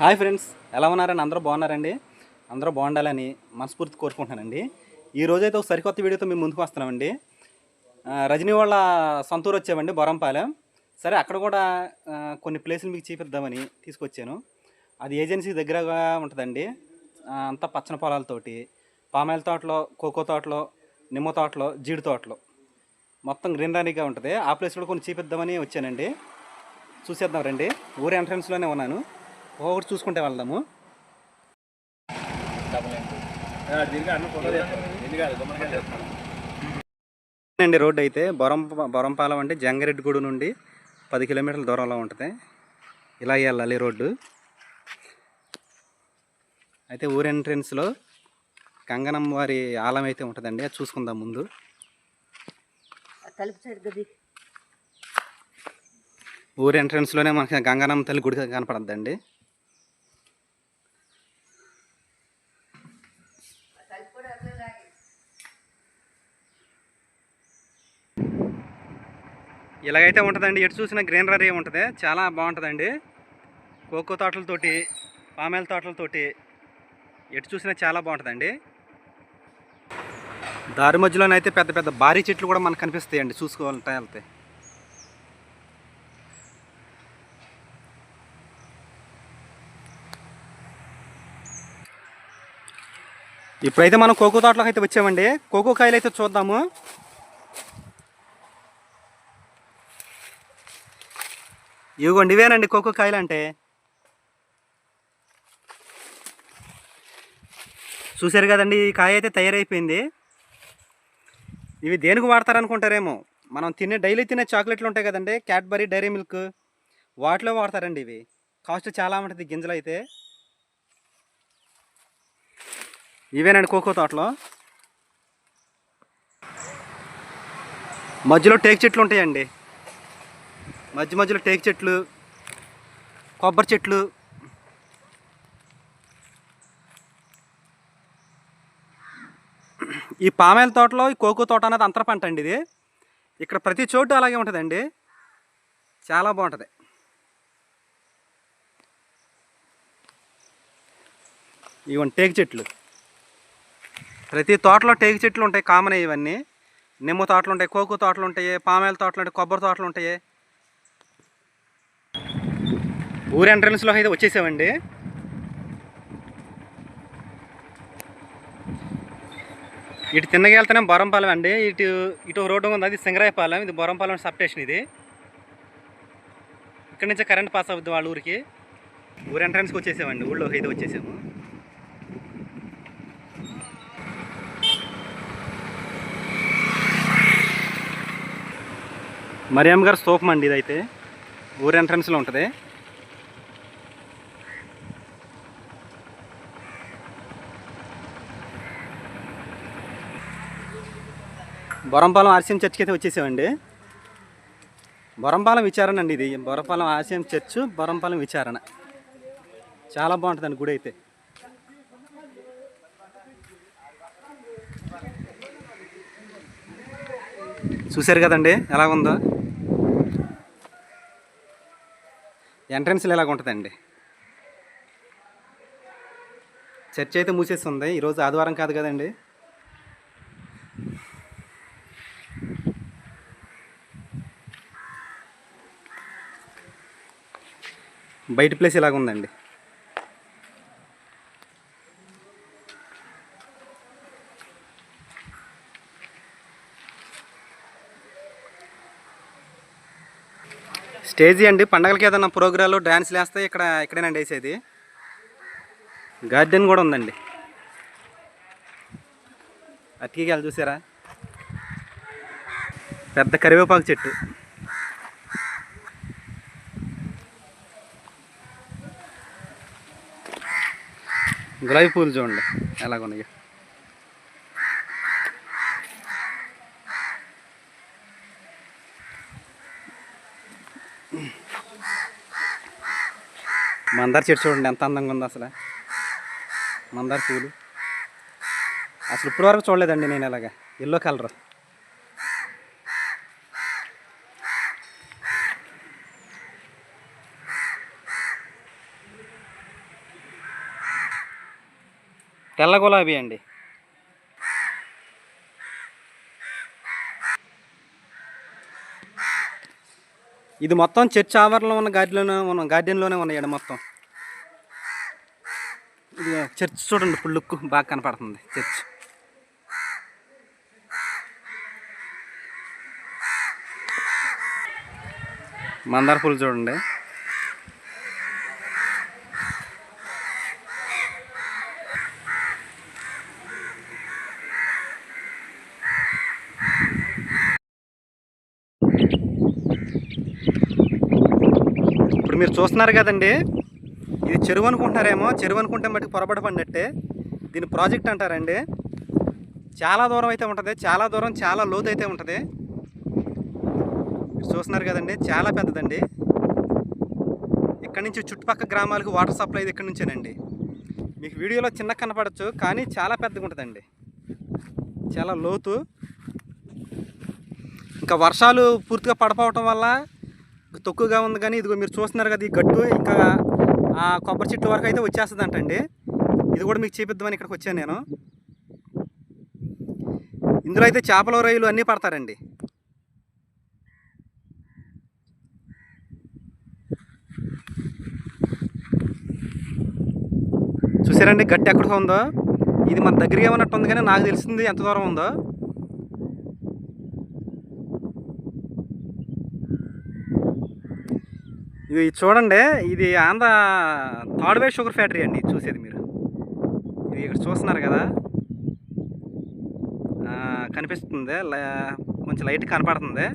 Hi friends ఎలా ఉన్నారండి? అందరూ బాగున్నారండి? అందరూ బాగుండాలని మనస్ఫూర్తి కోరుకుంటున్నానండి. ఈ రోజైతే ఒక సరికొత్త వీడియోతో మేము ముందుకు వస్తున్నామండి. రజనీ వాళ్ళ సొంతూరు వచ్చామండి బొరంపాలెం. సరే అక్కడ కూడా కొన్ని ప్లేసులు మీకు చూపిద్దామని తీసుకొచ్చాను. అది ఏజెన్సీ దగ్గరగా ఉంటుందండి. అంతా పచ్చని పొలాలతోటి పామాయిల తోటలో కోకో తోటలో నిమ్మ తోటలో జీడి తోటలో. మొత్తం గ్రీనరీగా ఉంటుంది. ఆ ప్లేస్ కూడా కొన్ని చూపిద్దామని వచ్చానండి. చూసేద్దాం రండి. ఊరి ఎంట్రన్స్లోనే ఉన్నాను. ఒకటి చూసుకుంటే వెళ్దాము. అండి రోడ్డు అయితే బొరం బొరంపాలెం అంటే జంగారెడ్డిగూడు నుండి పది కిలోమీటర్ల దూరంలో ఉంటుంది. ఇలా వెళ్ళాలి రోడ్డు. అయితే ఊరి ఎంట్రన్స్లో గంగనమ్మ వారి ఆలం అయితే ఉంటుందండి అది చూసుకుందాం ముందు. ఊరి ఎంట్రన్స్లోనే మనకి గంగానమ్మ తల్లి గుడి కనపడద్దండి. ఇలాగైతే ఉంటుందండి. ఎటు చూసిన గ్రీనరీ ఉంటుంది. చాలా బాగుంటుందండి. కోకో తోటలతోటి పామేల తోటలతోటి ఎటు చూసినా చాలా బాగుంటుందండి. దారి మధ్యలోనైతే పెద్ద పెద్ద భారీ చెట్లు కూడా మనకు కనిపిస్తాయండి. చూసుకోవాలంటే వెళ్తే. ఇప్పుడైతే మనం కోకో తోటలోకి అయితే వచ్చామండి. కోకో కాయలు అయితే చూద్దాము. ఇవ్వండి ఇవేనండి కోకో కాయలు అంటే చూశారు కదండి ఈ కాయ అయితే తయారైపోయింది. ఇవి దేనికి వాడతారనుకుంటారేమో? మనం తినే డైలీ తినే చాక్లెట్లు ఉంటాయి కదండి క్యాడ్బరీ డైరీ మిల్క్. వాటిలో వాడతారండి ఇవి. కాస్ట్ చాలా ఉంటుంది గింజలు అయితే. ఇవేనండి కోకో తోటలో. మధ్యలో టేక్ చెట్లు ఉంటాయండి. మధ్య మధ్యలో టేక్ చెట్లు కొబ్బరి చెట్లు. ఈ పామాయిల తోటలో ఈ కోకో తోట అనేది అంతర పంట అండి ఇది. ఇక్కడ ప్రతి చోటు అలాగే ఉంటుందండి. చాలా బాగుంటుంది. ఇవన్నీ టేక్ చెట్లు. ప్రతి తోటలో టేకు చెట్లు ఉంటాయి కామన్ ఇవన్నీ. నిమ్మ తోటలు ఉంటాయి కోకో తోటలు ఉంటాయి పామాయిల తోటలు ఉంటాయి కొబ్బరి తోటలు ఉంటాయి. ఊరి ఎంట్రన్స్లో అయితే వచ్చేసామండి. ఇటు తిన్నగా వెళ్తేనే బొరంపాలెం అండి. ఇటు ఇటు రోడ్డు ఉంది అది సింగరాయపాలెం ఇది బొరంపాలెం సబ్ స్టేషన్ ఇది. ఇక్కడ నుంచే కరెంట్ పాస్ అవుద్ది వాళ్ళ ఊరికి. ఊరి ఎంట్రన్స్కి వచ్చేసామండి. ఊళ్ళో అయితే వచ్చేసాము. మరియమ్మ గారు స్తూపం అండి ఇదైతే. ఊరి ఎంట్రన్స్లో ఉంటుంది. బొరంపాలెం ఆర్సీఎం చర్చ్కి అయితే వచ్చేసామండి. బొరంపాలెం విచారణ అండి ఇది. బొరంపాలెం ఆర్సీఎం చర్చ్ బొరంపాలెం విచారణ. చాలా బాగుంటుందండి గుడి అయితే. చూశారు కదండి ఎలా ఉందో? ఎంట్రన్స్లో ఎలాగ ఉంటుందండి? చర్చ్ అయితే మూసేస్తుంది ఈరోజు ఆదివారం కాదు కదండి. బయట ప్లేస్ ఇలాగ ఉందండి. స్టేజీ అండి పండగలకి ఏదైనా ప్రోగ్రాలు డ్యాన్స్లు వేస్తే ఇక్కడ ఇక్కడేనండి వేసేది. గార్డెన్ కూడా ఉందండి. అతికిగాలు చూసారా? పెద్ద కరివేపాకు చెట్టు. గులాబీ పూలు చూడండి. ఎలాగున్నాయో. మందార చెట్టు చూడండి ఎంత అందంగా ఉందో అసలు. మందార పూలు. అసలు ఇప్పటివరకు చూడలేదండి నేను ఇలాగ. Yellow colour. తెల్ల గులాబీ అండి. ఇది మొత్తం చర్చ్ ఆవరణలో ఉన్న గార్డెన్లోనే ఉన్న గార్డెన్లోనే ఉన్నాయండి మొత్తం. ఇది చర్చ్ చూడండి ఫుల్ లుక్ బాగా కనపడుతుంది చర్చ్. మందార పూలు చూడండి ఇప్పుడు మీరు చూస్తున్నారు కదండి. ఇది చెరువు అనుకుంటున్నారేమో చెరువు అనుకుంటే మటుకు పొరపాటు పడినట్టే. దీని ప్రాజెక్ట్ అంటారండి. చాలా దూరం అయితే ఉంటుంది చాలా దూరం చాలా లోతు అయితే ఉంటుంది. చూస్తున్నారు కదండి చాలా పెద్దదండి. ఇక్కడ నుంచి చుట్టుపక్కల గ్రామాలకు వాటర్ సప్లై ఇక్కడ నుంచేనండి. మీకు వీడియోలో చిన్న కనపడచ్చు కానీ చాలా పెద్దగా ఉంటుందండి. చాలా లోతు. ఇంకా వర్షాలు పూర్తిగా పడపోవటం వల్ల తక్కువగా ఉంది కానీ ఇదిగో మీరు చూస్తున్నారు కదా ఈ గట్టు ఇంకా ఆ కొబ్బరి చెట్టు వరకు అయితే వచ్చేస్తుంది అంటండి ఇది కూడా మీకు చూపిద్దామని ఇక్కడికి వచ్చాను నేను. ఇందులో అయితే చేపల రొయ్యలు అన్నీ పడతారండి. చూసారండి గట్టి ఎక్కడ ఉందో? ఇది మన దగ్గరగా ఏమన్నట్టు ఉంది కానీ నాకు తెలిసింది ఎంత దూరం ఉందో. ఇది చూడండి ఇది ఆంధ్ర థర్డ్ షుగర్ ఫ్యాక్టరీ అండి చూసేది మీరు. ఇది ఇక్కడ చూస్తున్నారు కదా. కనిపిస్తుంది కొంచెం లైట్ కనపడుతుంది.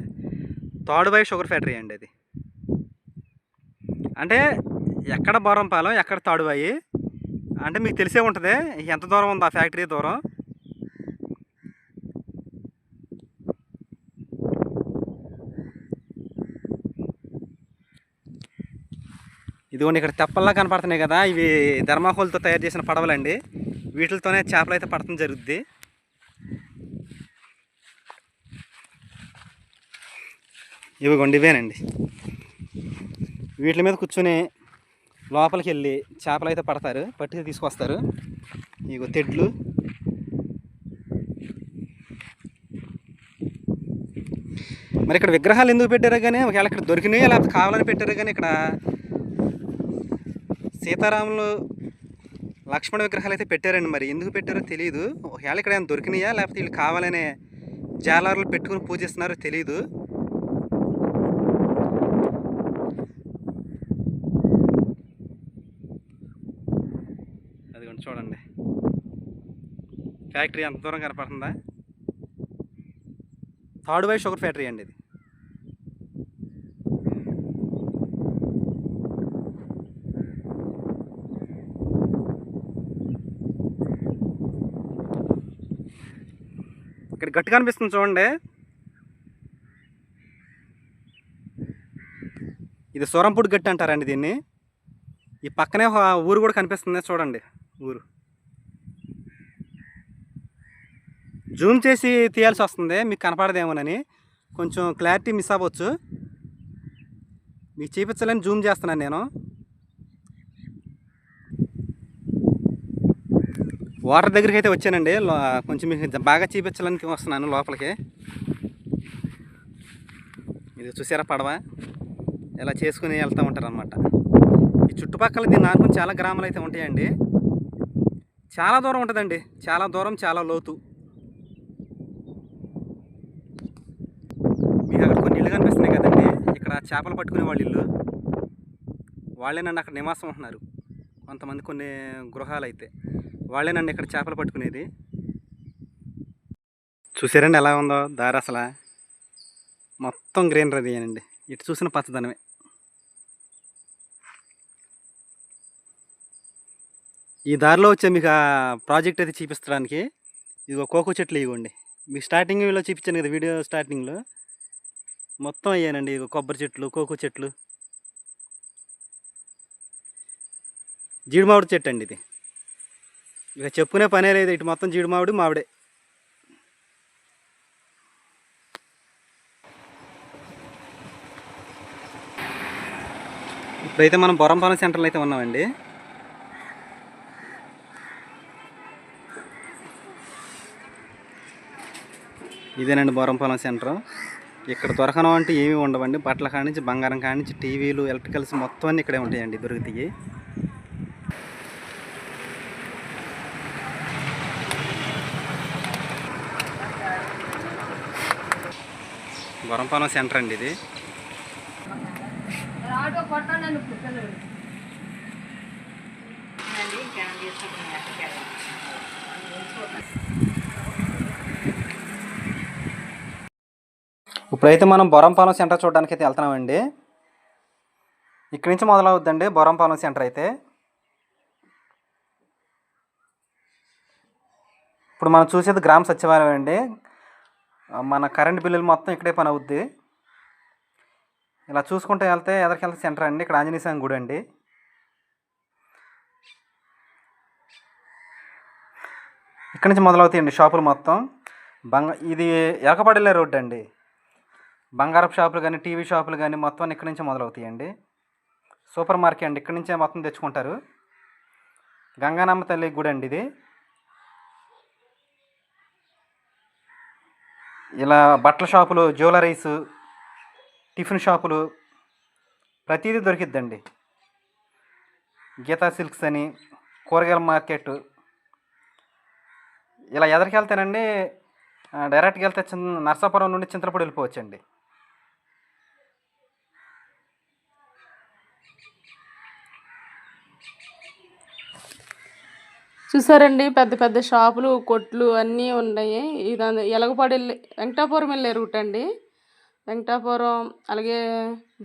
థర్డ్ షుగర్ ఫ్యాక్టరీ అండి అది అంటే ఎక్కడ బోరంపాలెం ఎక్కడ తాడువాయి అంటే మీకు తెలిసే ఉంటుంది ఎంత దూరం ఉంది ఆ ఫ్యాక్టరీ దూరం? ఇదిగోండి ఇక్కడ తెప్పల్లా కనపడుతున్నాయి కదా. ఇవి ధర్మాహోల్తో తయారు చేసిన పడవలండి. వీటితోనే చేపలు అయితే పడటం జరుగుద్ది. ఇవిగోండి ఇవేనండి. వీటి మీద కూర్చొని లోపలికి వెళ్ళి చేపలు అయితే పడతారు. పట్టి తీసుకొస్తారు. ఇగో తెడ్లు. మరి ఇక్కడ విగ్రహాలు ఎందుకు పెట్టారో కానీ ఒకవేళ ఇక్కడ దొరికినాయో లేకపోతే కావాలని పెట్టారో కానీ ఇక్కడ సీతారాములు లక్ష్మణ విగ్రహాలు అయితే పెట్టారండి మరి. ఎందుకు పెట్టారో తెలియదు ఒకవేళ ఇక్కడ ఏమైనా దొరికినాయా? లేకపోతే వీళ్ళు కావాలనే జాలర్లు పెట్టుకుని పూజిస్తున్నారో తెలియదు అదిగోండి చూడండి. ఫ్యాక్టరీ ఎంత దూరం కనపడుతుందా? థర్డ్ వై షుగర్ ఫ్యాక్టరీ అండి ఇది. ఇక్కడ గట్టి కనిపిస్తుంది చూడండి. ఇది సొరంపూడి గట్టి అంటారండి దీన్ని. ఈ పక్కనే ఊరు కూడా కనిపిస్తుంది చూడండి ఊరు. జూమ్ చేసి తీయాల్సి వస్తుంది మీకు కనపడదేమోనని. కొంచెం క్లారిటీ మిస్ అవ్వచ్చు. మీకు చూపించాలని జూమ్ చేస్తున్నాను నేను. వాటర్ దగ్గరికి అయితే వచ్చానండి కొంచెం మీకు బాగా చూపించాలని వస్తున్నాను లోపలికి. ఇది చూసారా పడవ? ఇలా చేసుకుని వెళ్తూ ఉంటారు అనమాట ఈ చుట్టుపక్కల దీన్ని ఆనుకుని చాలా గ్రామాలు అయితే ఉంటాయండి. చాలా దూరం ఉంటుందండి. చాలా దూరం చాలా లోతు. మీకు అక్కడ కొన్ని ఇల్లు కనిపిస్తున్నాయి కదండి. ఇక్కడ చేపలు పట్టుకునే వాళ్ళ ఇల్లు వాళ్ళేనండి అక్కడ నివాసం ఉంటున్నారు. కొంతమంది కొన్ని గృహాలు అయితే. వాళ్ళేనండి ఇక్కడ చేపలు పట్టుకునేది. చూసారండి ఎలా ఉందో? దారి అసలు. మొత్తం గ్రీనరీ అండి ఇటు చూసిన పచ్చదనమే. ఈ దారిలో వచ్చే మీకు ఆ ప్రాజెక్ట్ అయితే చూపించడానికి ఇదిగో కోకో చెట్లు ఇవ్వండి. మీకు స్టార్టింగ్లో చూపించాను కదా వీడియో స్టార్టింగ్లో మొత్తం అయ్యానండి ఇగో కొబ్బరి చెట్లు కోకో చెట్లు. జీడిమామిడి చెట్టు అండి ఇది. ఇక చెప్పుకునే పనే లేదు. ఇటు మొత్తం జీడి మామిడి మావిడే. ఇప్పుడైతే మనం బొరంపాలెం సెంటర్లో అయితే ఉన్నామండి. ఇదేనండి బోరంపాలెం సెంటర్. ఇక్కడ దొరకనం అంటే ఏమీ ఉండవండి. బట్టల కానించి నుంచి బంగారం కానించి నుంచి టీవీలు ఎలక్ట్రికల్స్ మొత్తం అన్నీ ఇక్కడే ఉంటాయండి దొరుకుతాయి. బొరంపాలెం సెంటర్ అండి ఇది. ఆటో కొట్టాను పిల్లలు ఇప్పుడైతే మనం బొరంపాలెం సెంటర్ చూడడానికి అయితే వెళ్తున్నామండి. ఇక్కడి నుంచి మొదలవుద్దండి బొరంపాలెం సెంటర్ అయితే. ఇప్పుడు మనం చూసేది గ్రామ సచివాలయం అండి. మన కరెంట్ బిల్లులు మొత్తం ఇక్కడే పని అవుద్ది. ఇలా చూసుకుంటూ వెళ్తే ఎదరికెళ్తే సెంటర్ అండి. ఇక్కడ ఆంజనేయ స్వామి గుడి అండి. ఇక్కడి నుంచి మొదలవుతాయండి షాపులు మొత్తం. బంగ ఇది ఎలకపడిలే రోడ్డు అండి. బంగారపు షాపులు కానీ టీవీ షాపులు కానీ మొత్తం ఇక్కడ ఇక్కడి మొదలవుతాయండి. సూపర్ మార్కెట్ అండి. ఇక్కడి నుంచే మొత్తం తెచ్చుకుంటారు. గంగానమ్మ తల్లి గుడి అండి ఇది. ఇలా బట్టల షాపులు జ్యువెలరీస్ టిఫిన్ షాపులు ప్రతిదీ దొరికిద్దండి. గీతా సిల్క్స్ అని కూరగాయల మార్కెట్ ఇలా ఎదరికి వెళ్తేనండి డైరెక్ట్గా వెళ్తే చిన్న నర్సాపురం నుండి చింతలపూడి వెళ్ళిపోవచ్చండి. చూసారండి? పెద్ద పెద్ద షాపులు కొట్లు అన్నీ ఉన్నాయి. ఇదంతా ఎలగపాడు వెంకటాపురం వెళ్ళే రూట్ అండి. వెంకటాపురం అలాగే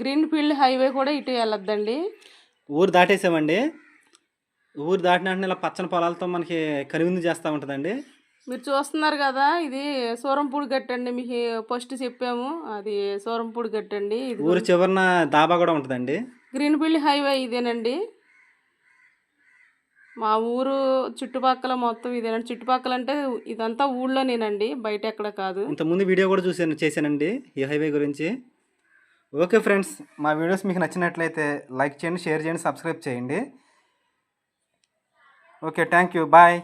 గ్రీన్ ఫీల్డ్ హైవే కూడా ఇటు వెళ్ళొద్దండి. ఊరు దాటేసామండి. ఊరు దాటిన వెంటనే ఇలా పచ్చని పొలాలతో మనకి కనువిందు చేస్తూ ఉంటుందండి. మీరు చూస్తున్నారు కదా ఇది సూరంపూడి గట్టు అండి. మీకు ఫస్ట్ చెప్పాము అది సూరంపూడి గట్టు అండి. ఇది ఊరు చివరన దాబా కూడా ఉంటుందండి. గ్రీన్ ఫీల్డ్ హైవే ఇదేనండి. మా ఊరు చుట్టుపక్కల మొత్తం ఇదేనండి. చుట్టుపక్కల అంటే ఇదంతా ఊళ్ళో నేనండి బయట ఎక్కడ కాదు. ఇంతకుముందు వీడియో కూడా చూసాను చేశానండి ఈ హైవే గురించి. ఓకే ఫ్రెండ్స్ మా వీడియోస్ మీకు నచ్చినట్లయితే లైక్ చేయండి షేర్ చేయండి సబ్స్క్రైబ్ చేయండి. Okay thank you. బాయ్.